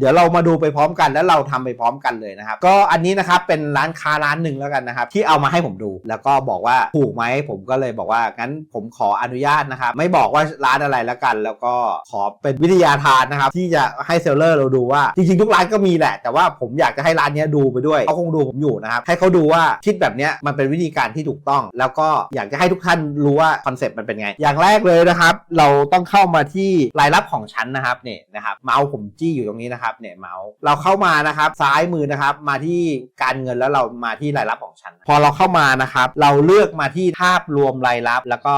เดี๋ยวเรามาดูไปพร้อมกันแล้วเราทำไปพร้อมกันเลยนะครับ ก็อันนี้นะครับเป็นร้านค้าร้านหนึ่งแล้วกันนะครับ ที่เอามาให้ผมดู แล้วก็บอกว่าถูกไหมผมก็เลยบอกว่างั้นผมขออนุญาตนะครับ ไม่บอกว่าร้านอะไรแล้วกัน แล้วก็ขอเป็นวิทยาทานนะครับ ที่จะให้เซลเลอร์เราดูว่า จริงๆทุกร้านก็มีแหละ แต่ว่าผมอยากจะให้ร้านนี้ดูไปด้วยเขาคงดูผมอยู่นะครับให้เขาดูว่าคิดแบบนี้มันเป็นวิธีการที่ถูกต้อง แล้วก็อยากจะให้ทุกท่านรู้ว่าคอนเซ็ปต์มันเป็นไง อย่างแรกเลยนะครับ เราต้องเข้ามาที่รายรับของฉันนะครับเนี่ยนะครับเมาส์ผมจี้อยู่ตรงนี้นะครับเนี่ยเมาส์เราเข้ามานะครับซ้ายมือนะครับมาที่การเงินแล้วเรามาที่รายรับของฉัน พอเราเข้ามานะครับเราเลือกมาที่ภาพรวมรายรับแล้วก็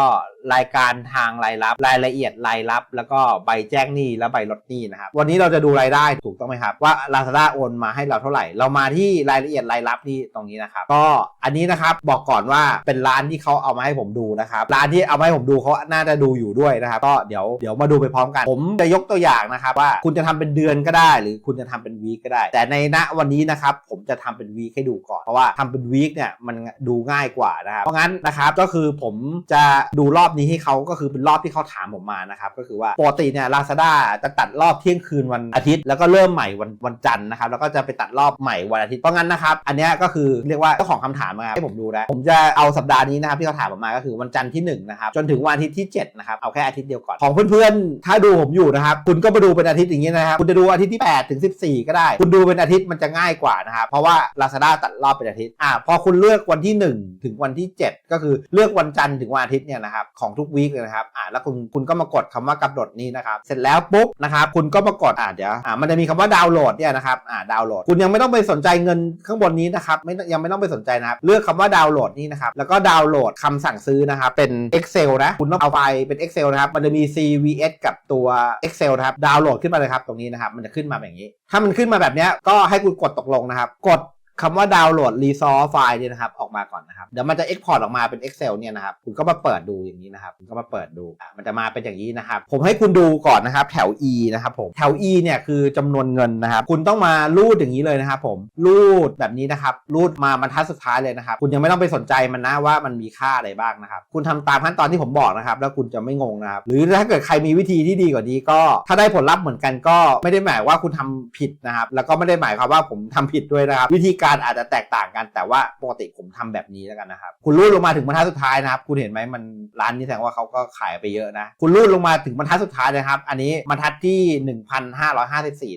รายการทางรายรับ รายละเอียดรายรับ แล้วก็ใบแจ้งหนี้และใบลดหนี้นะครับ วันนี้เราจะดูรายได้ถูกต้องไหมครับ ว่า Lazada โอนมาให้เราเท่าไหร่ เรามาที่รายละเอียดรายรับที่ตรงนี้นะครับ ก็อันนี้นะครับบอกก่อนว่าเป็นร้านที่เขาเอามาให้ผมดูนะครับ ร้านที่เอามาให้ผมดูเขาน่าจะดูอยู่ด้วยนะครับ ก็เดี๋ยวเดี๋ยวมาดูไปพร้อมกัน ผมจะยกตัวอย่างนะครับว่าคุณจะทำเป็นเดือนก็ได้ หรือคุณจะทำเป็นวีคก็ได้ แต่ในณวันนี้นะครับผมจะทำเป็นวีคให้ดูก่อน เพราะว่าทำเป็นวีคเนี่ยมันดูง่ายกว่านะครับ เพราะงั้นนะครับก็คือผมจะดูรอบอบนี้ให้เขาก็คือเป็นรอบที่เขาถามผมมานะครับก็คือว่าปกติเนี่ยลาซาด้าจะตัดรอบเที่ยงคืนวันอาทิตย์ แล้วก็เริ่มใหม่วันวันจันทร์นะครับแล้วก็จะไปตัดรอบใหม่วันอาทิตย์เพราะงั้นนะครับอันนี้ก็คือเรียกว่าเจ้าของคำถามมาให้ผมดูนะผมจะเอาสัปดาห์นี้นะครับที่เขาถามผมมาก็คือวันจันทร์ที่หนึ่งนะครับจนถึงวันอาทิตย์ที่เจ็ดนะครับเอาแค่อาทิตย์เดียวก่อนของเพื่อนๆถ้าดูผมอยู่นะครับคุณก็มาดูเป็นอาทิตย์อย่างนี้นะครับคุณจะดูอาทิตย์ที่8ถึง14 ก็ได้ คุณดูเป็นอาทิตย์มันจะง่ายกว่านะครับเพราะว่า Lazada ตัดรอบเป็นอาทิตย์อ่าพอคุณเลือกวันที่ 1 ถึงวันที่ 7 ก็คือเลือกวันจันทร์ถึงวันอาทิตย์เนี่ยนะครับของทุกวีคเลยนะครับอ่าแล้วคุณคุณก็มากดคำว่ากำหนดนี้นะครับเสร็จแล้วปุ๊บนะครับคุณก็มากดอ่าเดี๋ยวอ่ามันจะมีคำว่าดาวน์โหลดเนี่ยนะครับอ่าดาวน์โหลดคุณยังไม่ต้องไปสนใจเงินข้างบนนี้นะครับไม่ยังไม่ต้องไปสนใจนะครับเลือกคำว่าดาวน์โหลดนี่นะครับแล้วก็ดาวน์โหลดคำสั่งซื้อนะครับเป็น Excel นะคุณต้องเอาไฟล์เป็น Excel นะครับมันจะมี CVS กับตัว Excel นะครับดาวน์โหลดขึ้นมาเลยครับตรงนี้นะครับมันจะขึ้นมาแบบนี้ ถ้ามันขึ้นมาแบบนี้ก็ให้คุณกดตกลงนะครับ กด คำว่าดาวน์โหลดรีซอร์ไฟล์เนี่ยนะครับออกมาก่อนนะครับเดี๋ยวมันจะ Export ออกมาเป็น Excel เนี่ยนะครับคุณก็มาเปิดดูอย่างนี้นะครับคุณก็มาเปิดดูมันจะมาเป็นอย่างนี้นะครับผมให้คุณดูก่อนนะครับแถว E นะครับผมแถว E เนี่ยคือจำนวนเงินนะครับคุณต้องมารูดอย่างนี้เลยนะครับผมรูดแบบนี้นะครับรูดมาบรรทัดสุดท้ายเลยนะครับคุณยังไม่ต้องไปสนใจมันนะว่ามันมีค่าอะไรบ้างนะครับคุณทำตามขั้นตอนที่ผมบอกนะครับแล้วคุณจะไม่งงนะครับหรือถ้าเกิดใครมีวิธีที่ดีกว่านี้ก็ ถ้าได้ผลลัพธ์เหมือนกันก็ไม่ได้หมายว่าคุณทำผิดนะครับแล้วก็ไม่ได้หมายความว่าผมทำผิดด้วยนะครับวิธีการอาจจะแตกต่างกันแต่ว่าปกติผมทำแบบนี้แล้วกันนะครับ คุณรูดลงมาถึงบรรทัดสุดท้ายนะครับ คุณเห็นไหมมันร้านนี้แสดงว่าเขาก็ขายไปเยอะนะ คุณรูดลงมาถึงบรรทัดสุดท้ายนะครับ อันนี้บรรทัดที่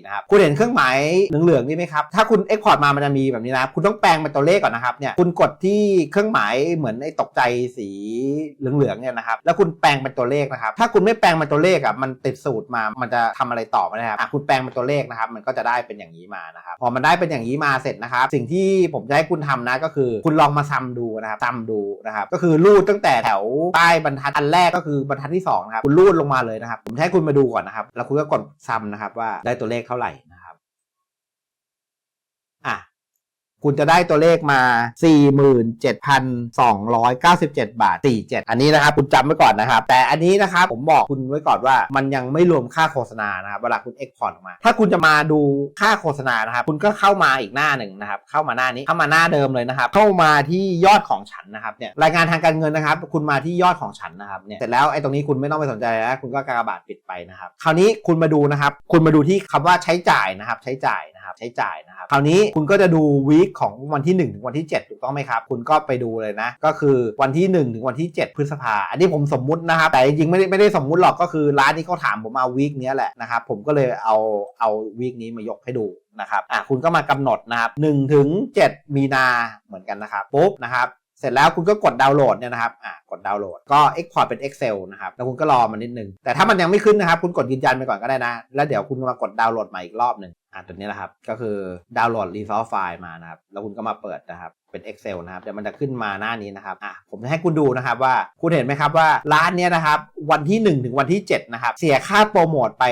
1,554 นะครับ คุณเห็นเครื่องหมายเหลืองๆนี่ไหมครับ ถ้าคุณเอ็กพอร์ตมามันจะมีแบบนี้นะ คุณต้องแปลงเป็นตัวเลขก่อนนะครับ เนี่ย คุณกดที่เครื่องหมายเหมือนไอ้ตกใจสีเหลืองๆเนี่ยนะครับ แล้วคุณแปลงเป็นตัวเลขนะครับ ถ้าคุณไม่แปลงเป็นตัวเลขอะ มันติดสูตรมา มันจะทำอะไรต่อไม่ได้ครับอะคุณแปลงเป็นตัวเลขนะครับ มันก็จะได้เป็นอย่างนี้มานะครับ พอมันได้เป็นอย่างนี้มาเสร็จนะครับสิ่งที่ผมจะให้คุณทำนะ ก็คือคุณลองมาซ้ำดูนะครับซ้ำดูนะครับ ก็คือรูดตั้งแต่แถวใต้บรรทัดอันแรกก็คือบรรทัดที่สองนะครับคุณรูดลงมาเลยนะครับ ผมให้คุณมาดูก่อนนะครับ แล้วคุณก็กดซ้ำนะครับว่าได้ตัวเลขเท่าไหร่นะครับอะ คุณจะได้ตัวเลขมา 47,297 บาท 47 อันนี้นะครับคุณจำไว้ก่อนนะครับ แต่อันนี้นะครับผมบอกคุณไว้ก่อนว่ามันยังไม่รวมค่าโฆษณานะครับเวลาคุณ Export ออกมา ถ้าคุณจะมาดูค่าโฆษณานะครับ คุณก็เข้ามาอีกหน้าหนึ่งนะครับ เข้ามาหน้านี้ เข้ามาหน้าเดิมเลยนะครับ เข้ามาที่ยอดของฉันนะครับเนี่ย รายงานทางการเงินนะครับ คุณมาที่ยอดของฉันนะครับ เนี่ย เสร็จแล้วไอ้ตรงนี้คุณไม่ต้องไปสนใจแล้ว คุณก็กากบาทปิดไปนะครับ คราวนี้คุณมาดูนะครับ คุณมาดูที่คำว่าใช้จ่ายนะครับ ใช้จ่ายนะครับใช้จ่ายนะครับคราวนี้คุณก็จะดูวีคของวันที่ 1 ถึงวันที่ 7 ถูกต้องไหมครับ คุณก็ไปดูเลยนะ ก็คือวันที่ 1 ถึงวันที่ 7 พฤษภา อันนี้ผมสมมุตินะครับ แต่จริงๆไม่ได้ไม่ได้สมมุติหรอกก็คือร้านที่เขาถามผมมาวีคนี้ยแหละนะครับผมก็เลยเอาเอาวีคนี้มายกให้ดูนะครับอะคุณก็มากำหนดนะครับ1ถึง7มีนาเหมือนกันนะครับปุ๊บนะครับเสร็จแล้วคุณก็กดดาวน์โหลดเนี่ยนะครับอะกดดาวน์โหลดก็ Export เป็น Excel นะครับ แล้วคุณก็รอมันนิดนึง แต่ถ้ามันยังไม่ขึ้นนะครับ คุณกดยืนยันไปก่อนก็ได้นะ แล้วเดี๋ยวคุณมากดดาวน์โหลดใหม่อีกรอบหนึ่ง อะตัวนี้นะครับ ก็คือดาวน์โหลดรีซอสไฟล์มานะครับ แล้วคุณก็มาเปิดนะครับ เป็น Excel นะครับเดี๋ยวมันจะขึ้นมาหน้านี้นะครับอะผมจะให้คุณดูนะครับว่าคุณเห็นไหมครับว่าร้านเนี้ยนะครับวันที่ 1 ถึงวันที่7นะครับเสียค่าโปรโมทไป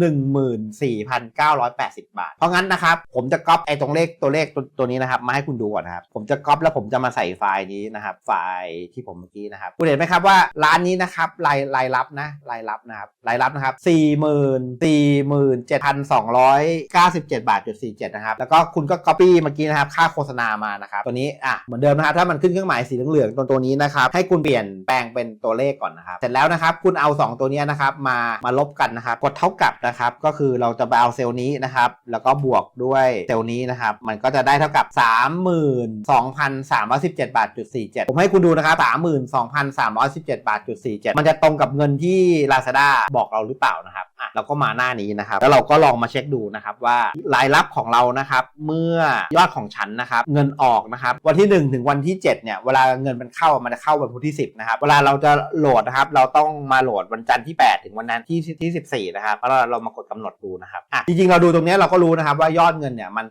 14,980 บาท เพราะงั้นนะครับผมจะก๊อปไอ้ตรงเลขตัวเลขตัวตัวนี้นะครับมาให้คุณดูก่อนนะครับผมจะก๊อปแล้วผมจะมาใส่ไฟล์นี้นะครับไฟล์ที่ผมเมื่อกี้นะครับคุณเห็นไหมครับว่าร้านนี้นะครับรายรายรับนะรายรับนะครับรายรับนะครับ44,7,297บาทจุด47นะครับแล้วก็คุณก็ copy เมื่อกี้นะครับค่าโฆษณามานะครับตัวนี้นี้อะเหมือนเดิมนะครับถ้ามันขึ้นเครื่องหมายสีเหลืองๆตรงตัวนี้นะครับให้คุณเปลี่ยนแปลงเป็นตัวเลขก่อนนะครับเสร็จแล้วนะครับคุณเอา 2 ตัวนี้นะครับมามาลบกันนะครับกดเท่ากับนะครับก็คือเราจะไปเอาเซลล์นี้นะครับแล้วก็บวกด้วยเซลล์นี้นะครับมันก็จะได้เท่ากับ 32,317บาทจุด47 ผมให้คุณดูนะครับ32,317บาทจุด47 มันจะตรงกับเงินที่ Lazada บอกเราหรือเปล่านะครับ เราก็มาหน้านี้นะครับ แล้วเราก็ลองมาเช็คดูนะครับว่ารายรับของเรานะครับ เมื่อยอดของฉันนะครับ เงินออกนะครับ วันที่ 1 ถึงวันที่ 7 เนี่ย เวลาเงินมันเข้ามันจะเข้าวันพุธที่ 10 นะครับ เวลาเราจะโหลดนะครับ เราต้องมาโหลดวันจันทร์ที่ 8 ถึงวันนั้นที่ที่14 นะครับแล้วเราเรามากดกำหนดดูนะครับอะจริงๆเราดูตรงนี้เราก็รู้นะครับว่ายอดเงินเนี่ยมัน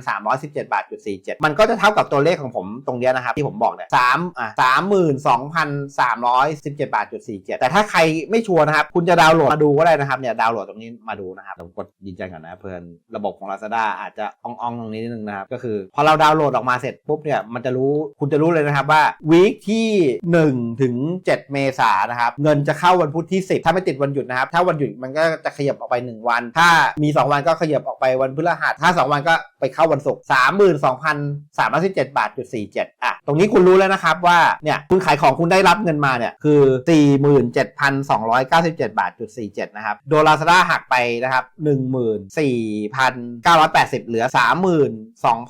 32,317บาทจุด47 มันก็จะเท่ากับตัวเลขของผมตรงนี้นะครับที่ผมบอกเนี่ยสามอะ32,317บาทจุด47แต่ถ้าใครไม่ชัวร์นะครับคุณจะดาวน์โหลดมาดูก็ได้นะครับเนี่ยดาวน์โหลดตรงนี้มาดูนะครับผมกดยืนยันก่อนนะเพื่อนระบบของ Lazada อาจจะอ่องๆตรงนี้นิดนึงนะครับก็คือ พอเราดาวน์โหลดออกมาเสร็จปุ๊บเนี่ยมันจะรู้คุณจะรู้เลยนะครับว่าวีคที่1ถึง7 เมษายนนะครับเงินจะเข้าวันพุธที่ 10 ถ้าไม่ติดวันหยุดนะครับ ถ้าวันหยุดมันก็จะขยับออกไป 1 วัน ถ้ามี 2 วันก็ขยับออกไปวันพฤหัสถ้า 2 วันก็ไปเข้าวันศุกร์32,317บาทจุด47อะตรงนี้คุณรู้แล้วนะครับว่าเนี่ยคุณขายของคุณได้รับเงินมาเนี่ยคือ47,297บาทจุด47นะครับ โดน Lazada หักไปนะครับ 14,980 เหลือ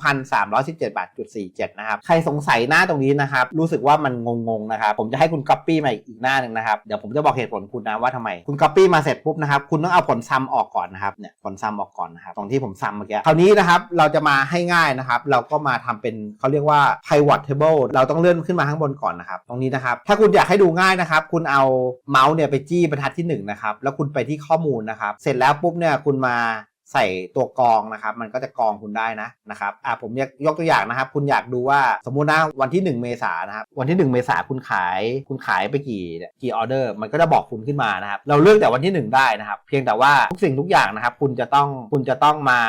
32,317 บาทจุด47 นะครับ ใครสงสัยหน้าตรงนี้นะครับ รู้สึกว่ามันงงๆนะครับ ผมจะให้คุณ copy มาอีกหน้าหนึ่งนะครับ เดี๋ยวผมจะบอกเหตุผลคุณนะว่าทำไม คุณ copy มาเสร็จปุ๊บนะครับ คุณต้องเอาผลซัมออกก่อนนะครับ เนี่ยผลซัมออกก่อนนะครับ ตรงที่ผมซัมเมื่อกี้ คราวนี้นะครับ เราจะมาให้ง่ายนะครับ เราก็มาทำเป็นเขาเรียกว่า pivot table เราต้องเลื่อนขึ้นมาข้างบนก่อนนะครับ ตรงนี้นะครับ ถ้าคุณอยากให้ดูง่ายนะครับ คุณเอาเมาส์เนี่ยไปจี้บรรทัดที่1นะครับ แล้วคุณไปที่ข้อมูลนะครับ เสร็จแล้วปุ๊บเนี่ยคุณมา ใส่ตัวกองนะครับมันก็จะกองคุณได้นะนะครับอ่าผมยกยกตัวอย่างนะครับ คุณอยากดูว่าสมมุตินะวันที่ 1 เมษายนะครับวันที่ 1 เมษายนคุณขายคุณขายไปกี่กี่ออเดอร์ มันก็จะบอกคุณขึ้นมานะครับเราเลือกแต่วันที่ 1 ได้นะครับ เพียงแต่ว่าทุกสิ่งทุกอย่างนะครับ คุณจะต้องคุณจะต้องมา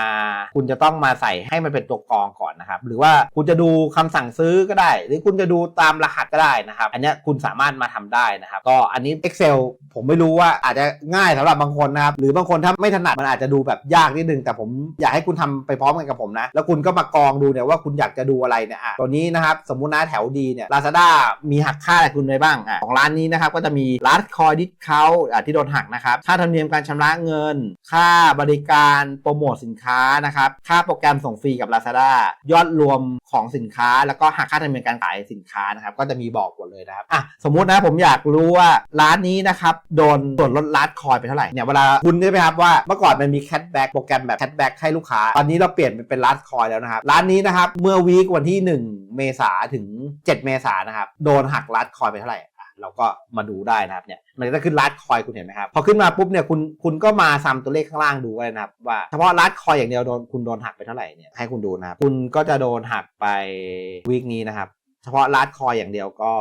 คุณจะต้องมาใส่ให้มันเป็นตัวกองก่อนนะครับ หรือว่าคุณจะดูคำสั่งซื้อก็ได้ หรือคุณจะดูตามรหัสก็ได้นะครับ อันนี้คุณสามารถมาทำได้นะครับ ก็อันนี้ Excel ผมไม่รู้ว่าอาจจะง่ายสำหรับบางคนนะครับหรือบางคนถ้าไม่ถนัดมันอาจจะดูแบบยากนิดนึงแต่ผมอยากให้คุณทำไปพร้อมกันกับผมนะ แล้วคุณก็มากรองดูเนี่ยว่าคุณอยากจะดูอะไรเนี่ยอะตัวนี้นะครับสมมุตินะแถวดีเนี่ย Lazada มีหักค่าอะไรคุณไว้บ้างอะของร้านนี้นะครับก็จะมีร้านคอยดิสเขาอะที่โดนหักนะครับค่าธรรมเนียมการชำระเงิน ค่าบริการโปรโมทสินค้านะครับค่าโปรแกรมส่งฟรีกับ Lazada ยอดรวมของสินค้า แล้วก็หักค่าธรรมเนียมการขายสินค้านะครับก็จะมีบอกหมดเลยนะครับอะสมมุตินะผมอยากรู้ว่าร้านนี้นะครับโดนส่วนลดร้านคอยไปเท่าไหร่เนี่ยเวลาคุณได้ไหมครับว่าเมื่อก่อนมันมีแค t แบ็กโปรแกรมแบบแค t แบ็กให้ลูกค้า ตอนนี้เราเปลี่ยนเป็นร้านคอยแล้วนะครับ ร้านนี้นะครับ เมื่อวีควันที่ 1 เมษาถึง 7 เมษานะครับ โดนหักร้านคอยไปเท่าไหร่เราก็มาดูได้นะครับเนี่ยมันจะขึ้นร้านคอยคุณเห็นไหมครับ พอขึ้นมาปุ๊บเนี่ยคุณคุณก็มาซ้ำตัวเลขข้างล่างดูเลยนะครับ ว่าเฉพาะร้านคอยอย่างเดียวโดนคุณโดนหักไปเท่าไหร่เนี่ยให้คุณดูนะครับ คุณก็จะโดนหักไปวีคนี้นะครับ เฉพาะลาดคอยอย่างเดียวก็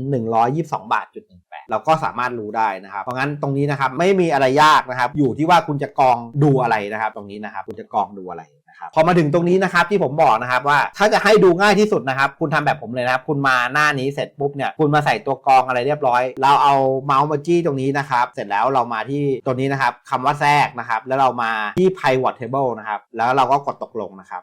1,122 บาทจุด18เราก็สามารถรู้ได้นะครับ เพราะงั้นตรงนี้นะครับไม่มีอะไรยากนะครับ อยู่ที่ว่าคุณจะกองดูอะไรนะครับ ตรงนี้นะครับ คุณจะกองดูอะไรนะครับพอมาถึงตรงนี้นะครับที่ผมบอกนะครับว่าถ้าจะให้ดูง่ายที่สุดนะครับ คุณทำแบบผมเลยนะครับ คุณมาหน้านี้เสร็จปุ๊บเนี่ยคุณมาใส่ตัวกองอะไรเรียบร้อย เราเอาเมาส์มาจี้ตรงนี้นะครับ เสร็จแล้วเรามาที่ตัวนี้นะครับคำว่าแทรกนะครับ แล้วเรามาที่ pivot table นะครับ แล้วเราก็กดตกลงนะครับ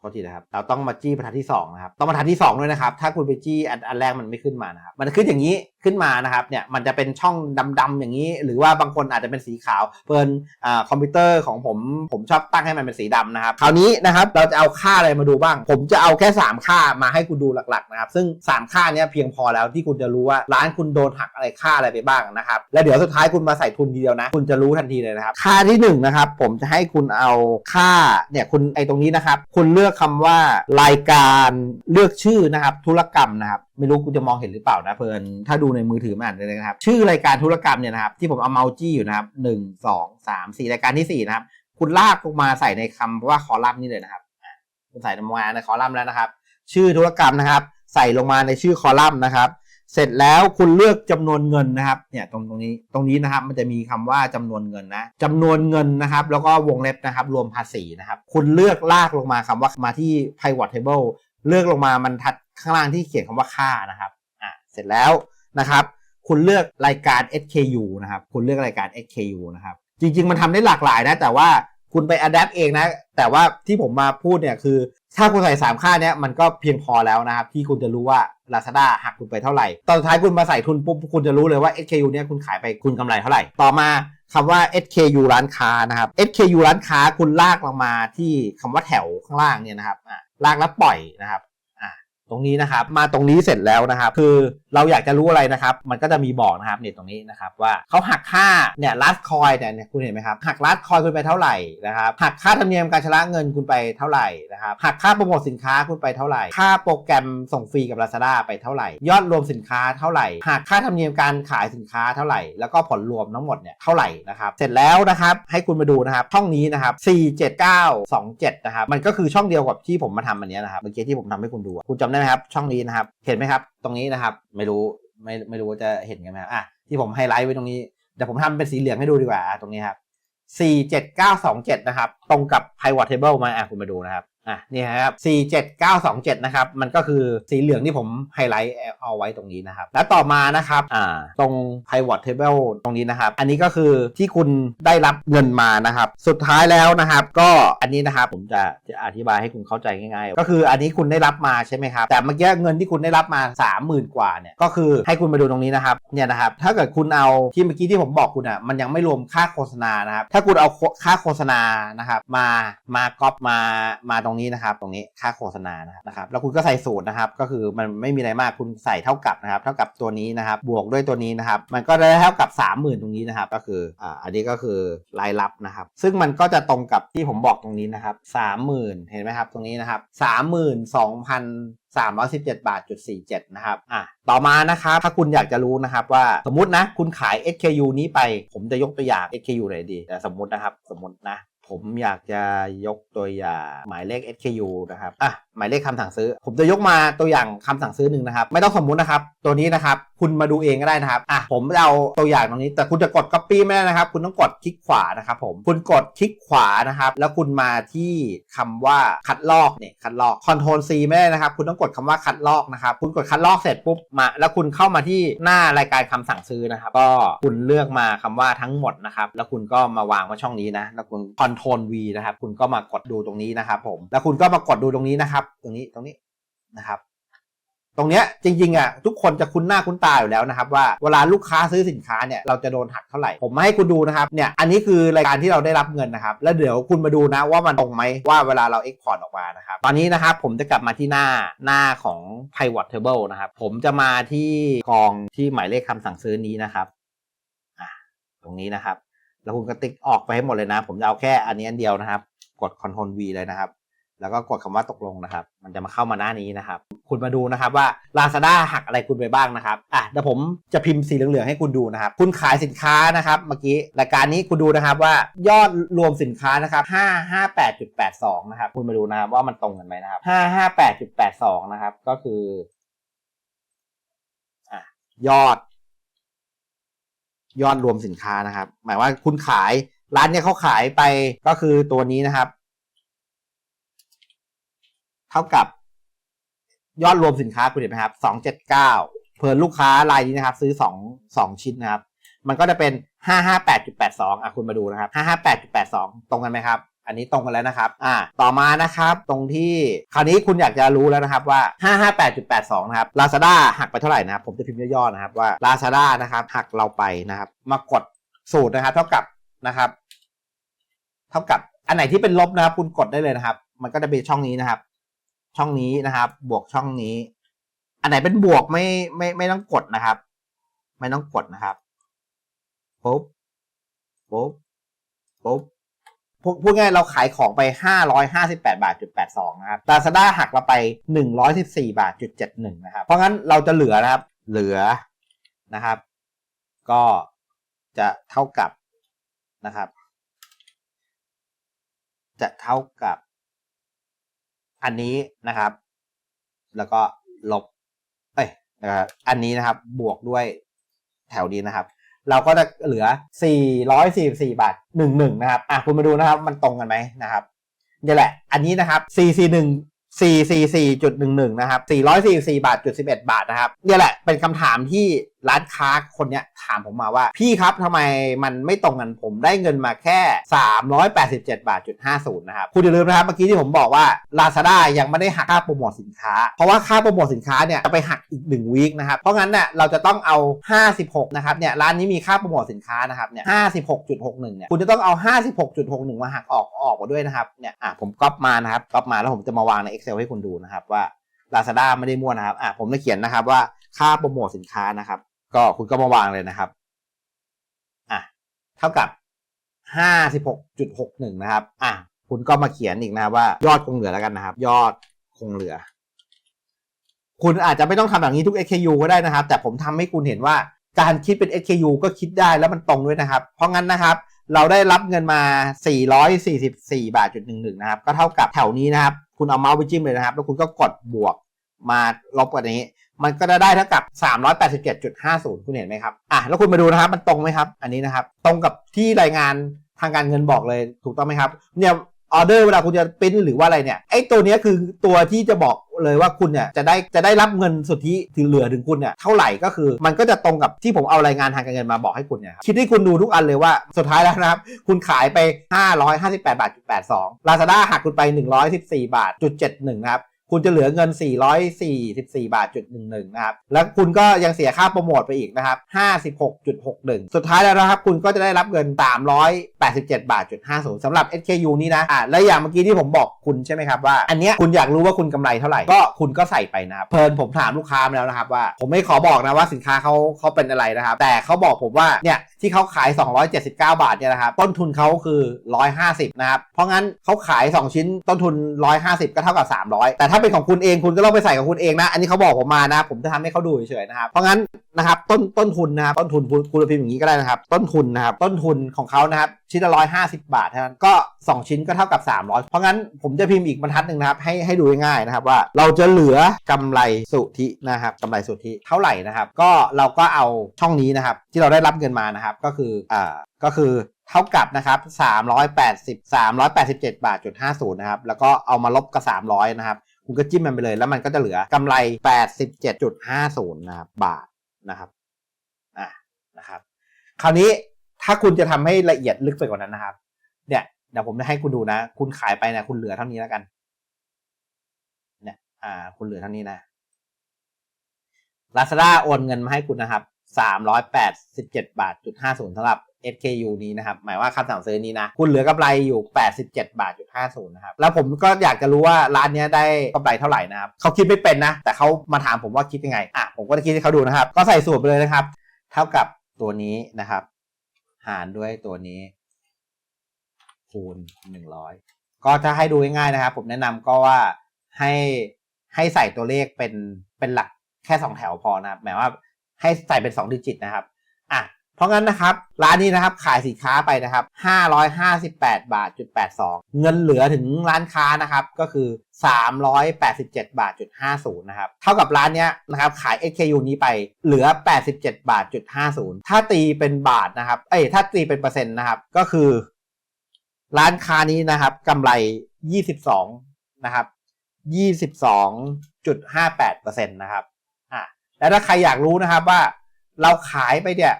โทษทีนะครับ เราต้องมาจี้บรรทัดที่2นะครับ ต้องบรรทัดที่ 2 ด้วยนะครับ ถ้าคุณไปจี้อันอันแรกมันไม่ขึ้นมานะครับ มันจะขึ้นอย่างนี้ขึ้นมานะครับเนี่ยมันจะเป็นช่องดำๆอย่างนี้ หรือว่าบางคนอาจจะเป็นสีขาวเปินอคอมพิวเตอร์ของผมผมชอบตั้งให้มันเป็นสีดำนะครับคราวนี้นะครับเราจะเอาค่าอะไรมาดูบ้าง ผมจะเอาแค่ 3 ค่ามาให้คุณดูหลักๆนะครับซึ่ง 3 ค่านี้เพียงพอแล้วที่คุณจะรู้ว่าร้านคุณโดนหักอะไรค่าอะไรไปบ้างนะครับแล้วเดี๋ยวสุดท้ายคุณมาใส่ทุนทีเดียวนะ คุณจะรู้ทันทีเลยนะครับ ค่าที่หนึ่งนะครับผมจะให้คุณเอาค่าเนี่ยคุณไอตรงนี้นะครับคุณเลือกคำว่ารายการเลือกชื่อนะครับธุรกรรมนะครับ ไม่รู้คุณจะมองเห็นหรือเปล่านะเพลินถ้าดูในมือถือมันอ่านเลยนะครับ ชื่อรายการธุรกรรมเนี่ยนะครับ ที่ผมเอาเมาจี้อยู่นะครับหนึ่งสองสามสี่รายการที่สี่นะครับ คุณลากลงมาใส่ในคำว่าคอลัมน์นี่เลยนะครับอะคุณใส่ลงมาในคอลัมน์แล้วนะครับ ชื่อธุรกรรมนะครับ ใส่ลงมาในชื่อคอลัมน์นะครับ เสร็จแล้วคุณเลือกจำนวนเงินนะครับ เนี่ยตรงตรงนี้ตรงนี้นะครับ มันจะมีคำว่าจำนวนเงินนะจำนวนเงินนะครับ แล้วก็วงเล็บนะครับ รวมภาษีนะครับ คุณเลือกลากลงมาคำว่ามาที่ pivot table เลือกลงมามันทัด ข้างล่างที่เขียนคำว่าค่านะครับอะเสร็จแล้วนะครับ คุณเลือกรายการ SKU นะครับ คุณเลือกรายการ SKU นะครับ จริง ๆ มันทำได้หลากหลายนะ แต่ว่าคุณไปอัดแอปเองนะ แต่ว่าที่ผมมาพูดเนี่ยคือ ถ้าคุณใส่สามค่าเนี้ยมันก็เพียงพอแล้วนะครับ ที่คุณจะรู้ว่า Lazada หักคุณไปเท่าไหร่ ตอนท้ายคุณมาใส่ทุนปุ๊บคุณจะรู้เลยว่า SKU เนี่ยคุณขายไปคุณกำไรเท่าไหร่ ต่อมาคำว่า SKU ร้านค้านะครับ SKU ร้านค้าคุณลากลงมาที่คำว่าแถวข้างล่างเนี่ยนะครับอะลากแล้วปล่อยนะครับ ตรงนี้นะครับ มาตรงนี้เสร็จแล้วนะครับ คือเราอยากจะรู้อะไรนะครับ มันก็จะมีบอกนะครับเนี่ยตรงนี้นะครับว่าเขาหักค่าเนี่ยลัสคอยเนี่ยเนี่ยคุณเห็นไหมครับหักลัสคอยคุณไปเท่าไหร่นะครับหักค่าธรรมเนียมการชำระเงินคุณไปเท่าไหร่นะครับหักค่าโปรโมทสินค้าคุณไปเท่าไหร่ ค่าโปรแกรมส่งฟรีกับ Lazada ไปเท่าไหร่ ยอดรวมสินค้าเท่าไหร่หักค่าธรรมเนียมการขายสินค้าเท่าไหร่ แล้วก็ผลรวมทั้งหมดเนี่ยเท่าไหร่นะครับเสร็จแล้วนะครับให้คุณมาดูนะครับช่องนี้นะครับ47927นะครับมันก็คือช่องเดียวกับที่ผมมาทำอันเนี้นะครับเมื่อกี้ที่ผมทำให้คุณดูอะคุณจำได้ไหมครับ ช่องนี้นะครับ เห็นไหมครับ ตรงนี้นะครับ ไม่รู้ไม่ไม่รู้ว่าจะเห็นกันไหมครับอะที่ผมไฮไลท์ไว้ตรงนี้เดี๋ยวผมทำเป็นสีเหลืองให้ดูดีกว่าตรงนี้ครับ47927 นะครับ ตรงกับ pivot table มาอะคุณมาดูนะครับ อะนี่ครับ 47927 นะครับ มันก็คือสีเหลืองที่ผมไฮไลท์เอาไว้ตรงนี้นะครับ แล้วต่อมานะครับอ่าตรง pivot table ตรงนี้นะครับ อันนี้ก็คือที่คุณได้รับเงินมานะครับ สุดท้ายแล้วนะครับ ก็อันนี้นะครับผมจะจะอธิบายให้คุณเข้าใจง่ายๆ ก็คืออันนี้คุณได้รับมาใช่ไหมครับ แต่เมื่อกี้เงินที่คุณได้รับมา 30,000 กว่าเนี่ย ก็คือให้คุณมาดูตรงนี้นะครับ เนี่ยนะครับ ถ้าเกิดคุณเอาที่เมื่อกี้ที่ผมบอกคุณอะ มันยังไม่รวมค่าโฆษณานะครับ ถ้าคุณเอาค่าโฆษณานะครับ มา มาก๊อปมา มาตรงงนี้นะครับ ตรงนี้ค่าโฆษณานะครับ แล้วคุณก็ใส่สูตรนะครับ ก็คือมันไม่มีอะไรมากคุณใส่เท่ากับนะครับ เท่ากับตัวนี้นะครับ บวกด้วยตัวนี้นะครับ มันก็ได้เท่ากับ 30,000 ตรงนี้นะครับ ก็คืออ่าอันนี้ก็คือรายรับนะครับ ซึ่งมันก็จะตรงกับที่ผมบอกตรงนี้นะครับ 30,000 เห็นไหมครับ ตรงนี้นะครับ32,000 317บาทจุด47 นะครับ อะ ต่อมานะครับ ถ้าคุณอยากจะรู้นะครับว่าสมมตินะ คุณขาย SKU นี้ไป ผมจะยกตัวอย่าง SKU ไหนดี แต่สมมตินะครับ สมมตินะ ผมอยากจะยกตัวอย่างหมายเลข SKU นะครับอะ หมายเลขคำสั่งซื้อ ผมจะยกมาตัวอย่างคำสั่งซื้อหนึ่งนะครับ ไม่ต้องสมมุตินะครับ ตัวนี้นะครับ คุณมาดูเองก็ได้นะครับ อะ ผมเอาตัวอย่างตรงนี้ แต่คุณจะกด copy ไม่ได้นะครับ คุณต้องกดคลิกขวานะครับผม คุณกดคลิกขวานะครับ แล้วคุณมาที่คำว่าคัดลอกเนี่ย คัดลอก Ctrl C ไม่ได้นะครับ คุณต้องกดคำว่าคัดลอกนะครับ คุณกดคัดลอกเสร็จปุ๊บ มา แล้วคุณเข้ามาที่หน้ารายการคำสั่งซื้อนะครับ ก็คุณเลือกมาคำว่าทั้งหมดนะครับ แล้วคุณก็มาวางไว้ช่องนี้นะ แล้วคุณ Ctrl V นะครับ คุณก็มากดดูตรงนี้นะครับผม แล้วคุณก็มากดดูตรงนี้นะครับตรงนี้ตรงนี้นะครับ ตรงเนี้ยจริงๆอะทุกคนจะคุ้นหน้าคุ้นตาอยู่แล้วนะครับ ว่าเวลาลูกค้าซื้อสินค้าเนี่ยเราจะโดนหักเท่าไหร่ ผมมาให้คุณดูนะครับเนี่ยอันนี้คือรายการที่เราได้รับเงินนะครับ แล้วเดี๋ยวคุณมาดูนะว่ามันตรงไหมว่าเวลาเราเอ็กพอร์ตออกมานะครับ ตอนนี้นะครับผมจะกลับมาที่หน้าหน้าของ pivot table นะครับ ผมจะมาที่กองที่หมายเลขคำสั่งซื้อนี้นะครับอะตรงนี้นะครับ แล้วคุณก็ติ๊กออกไปให้หมดเลยนะ ผมจะเอาแค่อันนี้อันเดียวนะครับ กด Ctrl V เลยนะครับ แล้วก็กดคำว่าตกลงนะครับ มันจะมาเข้ามาหน้านี้นะครับ คุณมาดูนะครับว่า Lazada หักอะไรคุณไปบ้างนะครับ อะเดี๋ยวผมจะพิมพ์สีเหลืองๆให้คุณดูนะครับ คุณขายสินค้านะครับ เมื่อกี้รายการนี้คุณดูนะครับว่ายอดรวมสินค้านะครับ 558.82 นะครับ คุณมาดูนะครับว่ามันตรงกันไหมนะครับ 558.82 นะครับ ก็คือ อะยอด ยอดรวมสินค้านะครับ หมายว่าคุณขายร้านเนี้ยเขาขายไปก็คือตัวนี้นะครับ เท่ากับยอดรวมสินค้าคุณเห็นไหมครับ279เจ็ดเก้าเพิ่นลูกค้ารายนี้นะครับ ซื้อ2 2ชิ้นนะครับ มันก็จะเป็น558.82อะคุณมาดูนะครับ558.82ตรงกันไหมครับ อันนี้ตรงกันแล้วนะครับ อ่า ต่อมานะครับ ตรงที่คราวนี้คุณอยากจะรู้แล้วนะครับว่า558.82นะครับ Lazada หักไปเท่าไหร่นะครับ ผมจะพิมพ์ย่อๆนะครับว่า Lazada นะครับ หักเราไปนะครับ มากดสูตรนะครับ เท่ากับนะครับ เท่ากับอันไหนที่เป็นลบนะครับ คุณกดได้เลยนะครับ มันก็จะเป็นช่องนี้นะครับ ช่องนี้นะครับ บวกช่องนี้ อันไหนเป็นบวกไม่ไม่ไม่ต้องกดนะครับ ไม่ต้องกดนะครับปุ๊บปุ๊บปุ๊บพูดพูดง่ายเราขายของไปห้าร้อยห้าสิบแปดบาทจุดแปดสองนะครับ Lazada หักเราไปหนึ่งร้อยสิบสี่บาทจุดเจ็ดหนึ่งนะครับ เพราะงั้นเราจะเหลือนะครับ เหลือนะครับ ก็จะเท่ากับนะครับ จะเท่ากับ อันนี้นะครับ แล้วก็ลบเอ้ยนะครับอันนี้นะครับบวกด้วยแถวนี้นะครับ เราก็จะเหลือ 444 บาท 11 นะครับอะคุณมาดูนะครับ มันตรงกันไหมนะครับนี่แหละ อันนี้นะครับ 441 444.11 นะครับ 444 บาทจุด11 บาทนะครับเนี่ยแหละ เป็นคำถามที่ ร้านค้าคนเนี้ยถามผมมาว่า พี่ครับทำไมมันไม่ตรงกันผมได้เงินมาแค่ 387 บาทจุด50 นะครับ คุณอย่าลืมนะครับ เมื่อกี้ที่ผมบอกว่า Lazada ยังไม่ได้หักค่าโปรโมทสินค้า เพราะว่าค่าโปรโมทสินค้าเนี่ยจะไปหักอีก 1 วีคนะครับ เพราะงั้นเนี่ยเราจะต้องเอา 56 นะครับเนี่ยร้านนี้มีค่าโปรโมทสินค้านะครับเนี่ย56.61 เนี่ยคุณจะต้องเอา 56.61 มาหักออกออกมาด้วยนะครับเนี่ยอะผมก๊อปมานะครับก๊อปมาแล้วผมจะมาวางใน Excel ให้คุณดูนะครับว่า Lazada ไม่ได้มั่วนะครับอะผมจะเขียนนะครับว่าค่าโปรโมทสินค้านะครับ ก็คุณก็มาวางเลยนะครับอะเท่ากับ56.61นะครับอะคุณก็มาเขียนอีกนะครับว่า ยอดคงเหลือแล้วกันนะครับ ยอดคงเหลือ คุณอาจจะไม่ต้องทำแบบนี้ทุก SKU ก็ได้นะครับ แต่ผมทำให้คุณเห็นว่าการคิดเป็น SKU ก็คิดได้แล้วมันตรงด้วยนะครับ เพราะงั้นนะครับ เราได้รับเงินมา 444 บาทจุดหนึ่งหนึ่งนะครับ ก็เท่ากับแถวนี้นะครับ คุณเอาเมาส์ไปจิ้มเลยนะครับ แล้วคุณก็กดบวกมาลบกันนี้ มันก็จะได้เท่ากับ 387.50 คุณเห็นไหมครับ อะแล้วคุณมาดูนะครับ มันตรงไหมครับ อันนี้นะครับ ตรงกับที่รายงานทางการเงินบอกเลยถูกต้องไหมครับ เนี่ยออเดอร์เวลาคุณจะปริ้นหรือว่าอะไรเนี่ย ไอ้ตัวนี้คือตัวที่จะบอกเลยว่าคุณเนี่ยจะได้จะได้รับเงินสุทธิถึงเหลือถึงคุณเนี่ยเท่าไหร่ก็คือ มันก็จะตรงกับที่ผมเอารายงานทางการเงินมาบอกให้คุณเนี่ยค,คิดให้คุณดูทุกอันเลยว่าสุดท้ายแล้วนะครับ คุณขายไป 558 บาทจุด82 Lazada หักคุณไป 114 บาทจุด71 นะครับ คุณจะเหลือเงิน 444 บาทจุด11นะครับ แล้วคุณก็ยังเสียค่าโปรโมทไปอีกนะครับ 56.61 สุดท้ายแล้วนะครับ คุณก็จะได้รับเงิน 387 บาทจุด50สำหรับ SKU นี้นะอ่าและอย่างเมื่อกี้ที่ผมบอกคุณใช่ไหมครับว่า อันเนี้ยคุณอยากรู้ว่าคุณกำไรเท่าไหร่ ก็คุณก็ใส่ไปนะครับเพลินผมถามลูกค้ามาแล้วนะครับว่า ผมไม่ขอบอกนะว่าสินค้าเขาเขาเป็นอะไรนะครับ แต่เขาบอกผมว่าเนี่ย ที่เขาขาย 279 บาทเนี่ยนะครับต้นทุนเขาคือ 150 นะครับ เพราะงั้นเขาขาย 2 ชิ้นต้นทุน 150 ก็เท่ากับ 300 แต่ถ้าเป็นของคุณเองคุณก็ต้องไปใส่ของคุณเองนะ อันนี้เขาบอกผมมานะ ผมจะทำให้เขาดูเฉยๆนะครับ เพราะงั้นนะครับต้นต้นทุนนะครับต้นทุนคุณคุณพิมพ์อย่างนี้ก็ได้นะครับ ต้นทุนนะครับต้นทุนของเขานะครับ ชิ้นละ150บาทเท่านั้นก็ 2 ชิ้นก็เท่ากับ 300 เพราะงั้นผมจะพิมพ์อีกบรรทัดหนึ่งนะครับ ให้ให้ดูง่ายๆนะครับว่าเราจะเหลือกำไรสุทธินะครับกำไรสุทธิเท่าไหร่นะครับ ก็เราก็เอาช่องนี้นะครับ ที่เราได้รับเงินมานะครับ ก็คืออ่าก็คือเท่ากับนะครับ380 387 บาทจุด50นะครับแล้วก็เอามาลบกับ 300 นะครับ คุณก็จิ้มมันไปเลย แล้วมันก็จะเหลือกำไร 87.50นะครับบาทนะครับอ่านะครับ คราวนี้ ถ้าคุณจะทำให้ละเอียดลึกไปกว่านั้นนะครับ เนี่ยเดี๋ยวผมจะให้คุณดูนะ คุณขายไปนี่ยคุณเหลือเท่านี้แล้วกัน เนี่ย อ่า คุณเหลือเท่านี้นะ Lazada โอนเงินมาให้คุณนะครับ387บเจ็ดบาทจุด50สำหรับ SKU นี้นะครับ หมายว่าคำสั่งซื้อนี้นะ คุณเหลือกำไรอยู่ 87 บาทจุด50 นะครับ แล้วผมก็อยากจะรู้ว่าร้านนี้ได้กำไรเท่าไหร่นะครับ เขาคิดไม่เป็นนะ แต่เขามาถามผมว่าคิดยังไง อะ ผมก็จะคิดให้เขาดูนะครับ ก็ใส่สูตรไปเลยนะครับ เท่ากับตัวนี้นะครับ หารด้วยตัวนี้ คูณหนึ่งร้อยก็จะให้ดูง่ายๆนะครับ ผมแนะนำก็ว่าให้ให้ใส่ตัวเลขเป็นเป็นหลักแค่สองแถวพอนะครับหมายว่าให้ใส่เป็นสองดิจิตนะครับอะ เพราะงั้นนะครับร้านนี้นะครับขายสินค้าไปนะครับ 558 บาทจุด82 เงินเหลือถึงร้านค้านะครับก็คือ 387 บาทจุด50นะครับเท่ากับร้านเนี้ยนะครับขาย SKU นี้ไปเหลือ 87 บาทจุด50 ถ้าตีเป็นบาทนะครับเอ้ยถ้าตีเป็นเปอร์เซ็นต์นะครับก็คือ ร้านค้านี้นะครับกำไร 22นะครับ22.58%นะครับอะแล้วถ้าใครอยากรู้นะครับว่า เราขายไปเนี่ย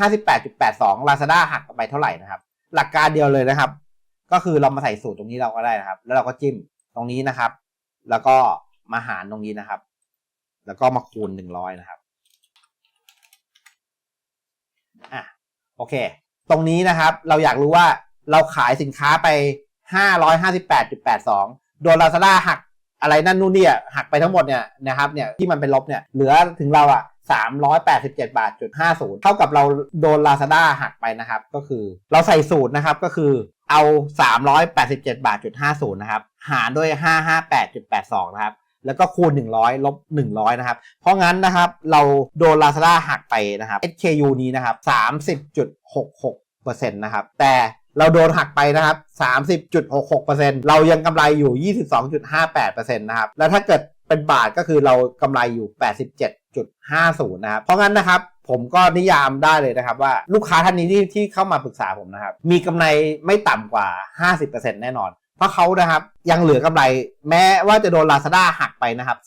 558.82 Lazada หักไปเท่าไหร่นะครับ หลักการเดียวเลยนะครับ ก็คือเรามาใส่สูตรตรงนี้เราก็ได้นะครับ แล้วเราก็จิ้มตรงนี้นะครับ แล้วก็มาหารตรงนี้นะครับ แล้วก็มาคูณ100นะครับอะโอเค ตรงนี้นะครับ เราอยากรู้ว่าเราขายสินค้าไป558.82โดน Lazada หักอะไรนั่นนู่นเนี่อะหักไปทั้งหมดเนี่ยนะครับเนี่ยที่มันเป็นลบเนี่ยเหลือถึงเราอะ 387 บาทจุด50 เท่ากับเราโดน Lazada หักไปนะครับ ก็คือเราใส่สูตรนะครับก็คือเอา 387 บาทจุด50 นะครับ หารด้วย 558.82 นะครับ แล้วก็คูณ 100 ลบ 100 นะครับ เพราะงั้นนะครับเราโดน Lazada หักไปนะครับ SKU นี้นะครับ 30.66%นะครับ แต่เราโดนหักไปนะครับ 30.66%เรายังกำไรอยู่ 22.58%นะครับ แล้วถ้าเกิดเป็นบาทก็คือเรากำไรอยู่ 87.50 นะครับ เพราะงั้นนะครับผมก็นิยามได้เลยนะครับว่าลูกค้าท่านนี้ที่ที่เข้ามาปรึกษาผมนะครับ มีกำไรไม่ต่ำกว่า 50%แน่นอน เพราะเขานะครับยังเหลือกำไรแม้ว่าจะโดน Lazada หักไปนะครับ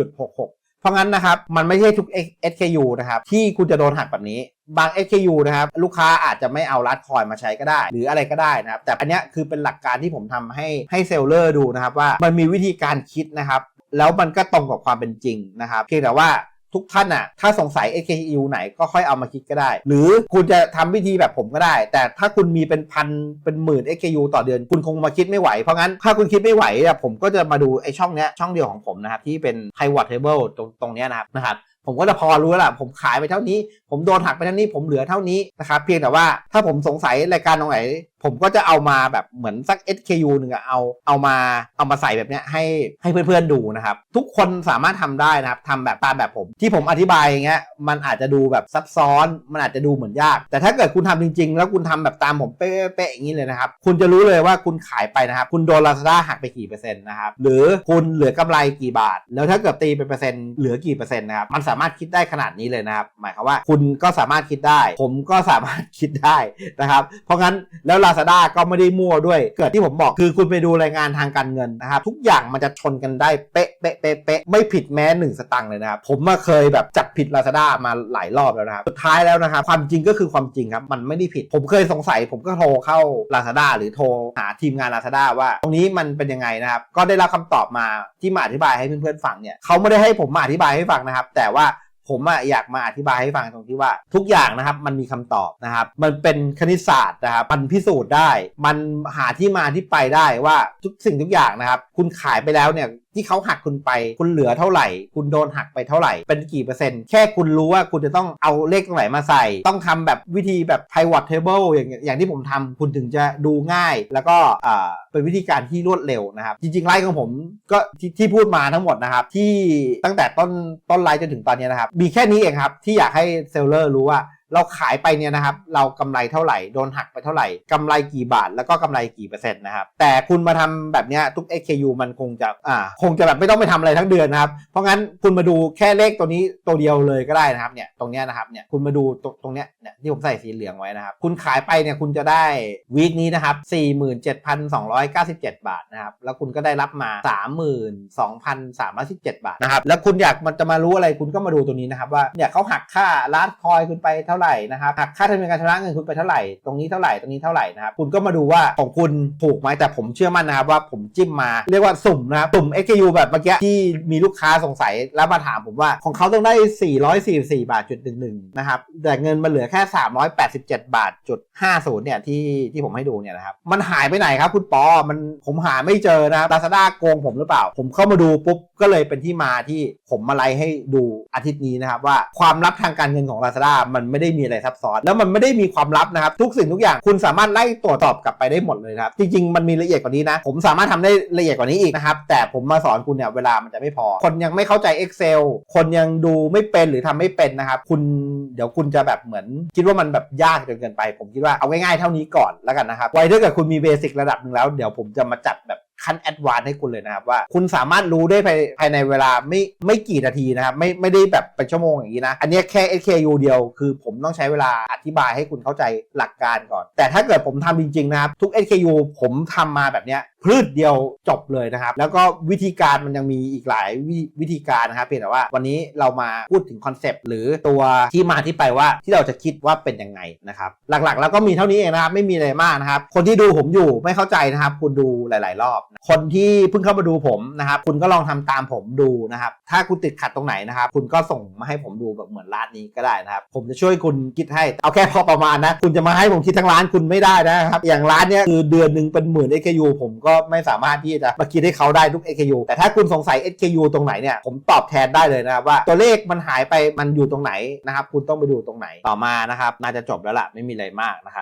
30.66เพราะงั้นนะครับ มันไม่ใช่ทุก SKU นะครับ ที่คุณจะโดนหักแบบนี้ บาง SKU นะครับ ลูกค้าอาจจะไม่เอาลัดคอยมาใช้ก็ได้ หรืออะไรก็ได้นะครับ แต่อันนี้คือเป็นหลักการที่ผมทำให้ให้เซลเลอร์ดูนะครับ ว่ามันมีวิธีการคิดนะครับ แล้วมันก็ตรงกับความเป็นจริงนะครับเพียงแต่ว่า ทุกท่านอะ ถ้าสงสัย AKU ไหนก็ค่อยเอามาคิดก็ได้ หรือคุณจะทำวิธีแบบผมก็ได้ แต่ถ้าคุณมีเป็นพันเป็นหมื่น AKU ต่อเดือน คุณคงมาคิดไม่ไหว เพราะงั้นถ้าคุณคิดไม่ไหวเนี่ยผมก็จะมาดูไอ้ช่องเนี้ยช่องเดียวของผมนะครับที่เป็น pivot table ตรงตรงเนี้ยนะครับนะครับผมก็จะพอรู้แล้วล่ะผมขายไปเท่านี้ ผมโดนหักไปเท่านี้ผมเหลือเท่านี้นะครับเพียงแต่ว่าถ้าผมสงสัยรายการตรงไหน ผมก็จะเอามาแบบเหมือนสัก SKU หนึ่งอะเอาเอามาเอามาใส่แบบเนี้ยให้ให้เพื่อนๆดูนะครับ ทุกคนสามารถทำได้นะครับทำแบบตามแบบผม ที่ผมอธิบายอย่างเงี้ยมันอาจจะดูแบบซับซ้อน มันอาจจะดูเหมือนยาก แต่ถ้าเกิดคุณทำจริง ๆ แล้วคุณทำแบบตามผมเป๊ะๆอย่างนี้เลยนะครับ คุณจะรู้เลยว่าคุณขายไปนะครับ คุณโดน Lazada หักไปกี่เปอร์เซ็นต์นะครับหรือคุณเหลือกำไรกี่บาท แล้วถ้าเกิดตีเป็นเปอร์เซ็นต์เหลือกี่เปอร์เซ็นต์นะครับมันสามารถคิดได้ขนาดนี้เลยนะครับหมายความว่าคุณก็สามารถคิดได้ ผมก็สามารถคิดได้นะครับ เพราะงั้นแล้ว Lazada ก็ไม่ได้มั่วด้วย เกิดที่ผมบอกคือคุณไปดูรายงานทางการเงินนะครับ ทุกอย่างมันจะชนกันได้เป๊ะเป๊ะเป๊ะเป๊ะไม่ผิดแม้หนึ่งสตังค์เลยนะครับ ผมมาเคยแบบจับผิด Lazada มาหลายรอบแล้วนะครับสุดท้ายแล้วนะครับความจริงก็คือความจริงครับมันไม่ได้ผิด ผมเคยสงสัย ผมก็โทรเข้า Lazada หรือโทรหาทีมงาน Lazada ว่า ตรงนี้มันเป็นยังไงนะครับ ก็ได้รับคำตอบมาที่มาอธิบายให้เพื่อนๆฟังเนี่ยเขาไม่ได้ให้ผมมาอธิบายให้ฟังนะครับ แต่ว่า ผมอะอยากมาอธิบายให้ฟังตรงที่ว่าทุกอย่างนะครับมันมีคำตอบนะครับ มันเป็นคณิตศาสตร์นะครับมันพิสูจน์ได้ มันหาที่มาที่ไปได้ว่าทุกสิ่งทุกอย่างนะครับ คุณขายไปแล้วเนี่ย ที่เขาหักคุณไป คุณเหลือเท่าไหร่ คุณโดนหักไปเท่าไหร่ เป็นกี่เปอร์เซ็นต์ แค่คุณรู้ว่าคุณจะต้องเอาเลขตรงไหนมาใส่ ต้องทำแบบวิธีแบบ pivot table อย่างอย่างที่ผมทำคุณถึงจะดูง่าย แล้วก็อ่าเป็นวิธีการที่รวดเร็วนะครับ จริงๆไลฟ์ของผมก็ที่ที่พูดมาทั้งหมดนะครับ ที่ตั้งแต่ต้นต้นไลฟ์จนถึงตอนนี้นะครับ มีแค่นี้เองครับ ที่อยากให้เซลเลอร์รู้ว่า เราขายไปเนี่ยนะครับ เรากำไรเท่าไหร่โดนหักไปเท่าไหร่กำไรกี่บาทแล้วก็กำไรกี่เปอร์เซ็นต์นะครับ แต่คุณมาทำแบบเนี้ยทุก SKU มันคงจะอ่าคงจะแบบไม่ต้องไปทำอะไรทั้งเดือนนะครับ เพราะงั้นคุณมาดูแค่เลขตัวนี้ตัวเดียวเลยก็ได้นะครับเนี่ยตรงเนี้ยนะครับเนี่ยคุณมาดูตรงตรงเนี้ยเนี่ยที่ผมใส่สีเหลืองไว้นะครับ คุณขายไปเนี่ยคุณจะได้วีคนี้นะครับ47,297 บาทนะครับแล้วคุณก็ได้รับมา 32,317 บาทนะครับแล้วคุณอยากมันจะมารู้อะไรคุณก็มาดูตัวนี้นะครับว่าเนี่ยเขาหักค่าลาดคอยคุณไปเท่าไหร่นะครับหักค่าธรรมเนียมการชำระเงินคุณไปเท่าไหร่ตรงนี้เท่าไหร่ตรงนี้เท่าไหร่นะครับคุณก็มาดูว่าของคุณถูกไหมแต่ผมเชื่อมั่นนะครับว่าผมจิ้มมาเรียกว่าสุ่มนะครับสุ่ม SKU แบบเมื่อกี้ที่มีลูกค้าสงสัยแล้วมาถามผมว่าของเขาต้องได้ 444 บาทจุดหนึ่งหนึ่งนะครับแต่เงินมันเหลือแค่ 387 บาทจุด50เนี่ยที่ที่ผมให้ดูเนี่ยนะครับมันหายไปไหนครับคุณปอมันผมหาไม่เจอนะครับ Lazada โกงผมหรือเปล่า ผมเข้ามาดูปุ๊บก็เลยเป็นที่มาที่ผมมาไลให้ดูอาทิตย์นี้นะครับว่าความลับทางการเงินของ Lazada มันไม่ได้มีอะไรซับซ้อน แล้วมันไม่ได้มีความลับนะครับทุกสิ่งทุกอย่างคุณสามารถไล่ตรวจสอบกลับไปได้หมดเลยครับจริงๆมันมีละเอียดกว่านี้นะ ผมสามารถทำได้ละเอียดกว่านี้อีกนะครับแต่ผมมาสอนคุณเนี่ยเวลามันจะไม่พอ คนยังไม่เข้าใจ Excel คนยังดูไม่เป็นหรือทำไม่เป็นนะครับคุณเดี๋ยวคุณจะแบบเหมือน คิดว่ามันแบบยากจนเกินไป ผมคิดว่าเอาง่ายๆเท่านี้ก่อนแล้วกันนะครับไว้ถ้าเกิดคุณมีเบสิกระดับหนึ่งแล้วเดี๋ยวผมจะมาจัดแบบ ขั้นแอดวานให้คุณเลยนะครับว่า คุณสามารถรู้ได้ภายภายในเวลาไม่ไม่กี่นาทีนะครับไม่ไม่ได้แบบเป็นชั่วโมงอย่างนี้นะ อันนี้แค่ SKU เดียวคือผมต้องใช้เวลาอธิบายให้คุณเข้าใจหลักการก่อน แต่ถ้าเกิดผมทำจริงๆนะครับทุก SKU ผมทำมาแบบเนี้ย พืชเดียวจบเลยนะครับ แล้วก็วิธีการมันยังมีอีกหลายวิวิธีการนะครับเพียงแต่ว่าวันนี้เรามาพูดถึงคอนเซปต์หรือตัวที่มาที่ไปว่าที่เราจะคิดว่าเป็นยังไงนะครับ หลักๆ แล้วก็มีเท่านี้เองนะครับ ไม่มีอะไรมากนะครับ คนที่ดูผมอยู่ไม่เข้าใจนะครับ คุณดูหลาย ๆ รอบ คนที่เพิ่งเข้ามาดูผมนะครับ คุณก็ลองทำตามผมดูนะครับ ถ้าคุณติดขัดตรงไหนนะครับ คุณก็ส่งมาให้ผมดูแบบเหมือนร้านนี้ก็ได้นะครับ ผมจะช่วยคุณคิดให้เอาแค่พอประมาณนะ คุณจะมาให้ผมคิดทั้งร้านคุณไม่ได้นะครับ อย่างร้านเนี้ยคือเดือนหนึ่งเป็นหมื่น SKU ผมก็ไม่สามารถที่จะมาคิดให้เขาได้ทุก SKU แต่ถ้าคุณสงสัย SKU ตรงไหนเนี่ยผมตอบแทนได้เลยนะครับว่าตัวเลขมันหายไปมันอยู่ตรงไหนนะครับคุณต้องไปดูตรงไหนต่อมานะครับน่าจะจบแล้วล่ะไม่มีอะไรมากนะครับ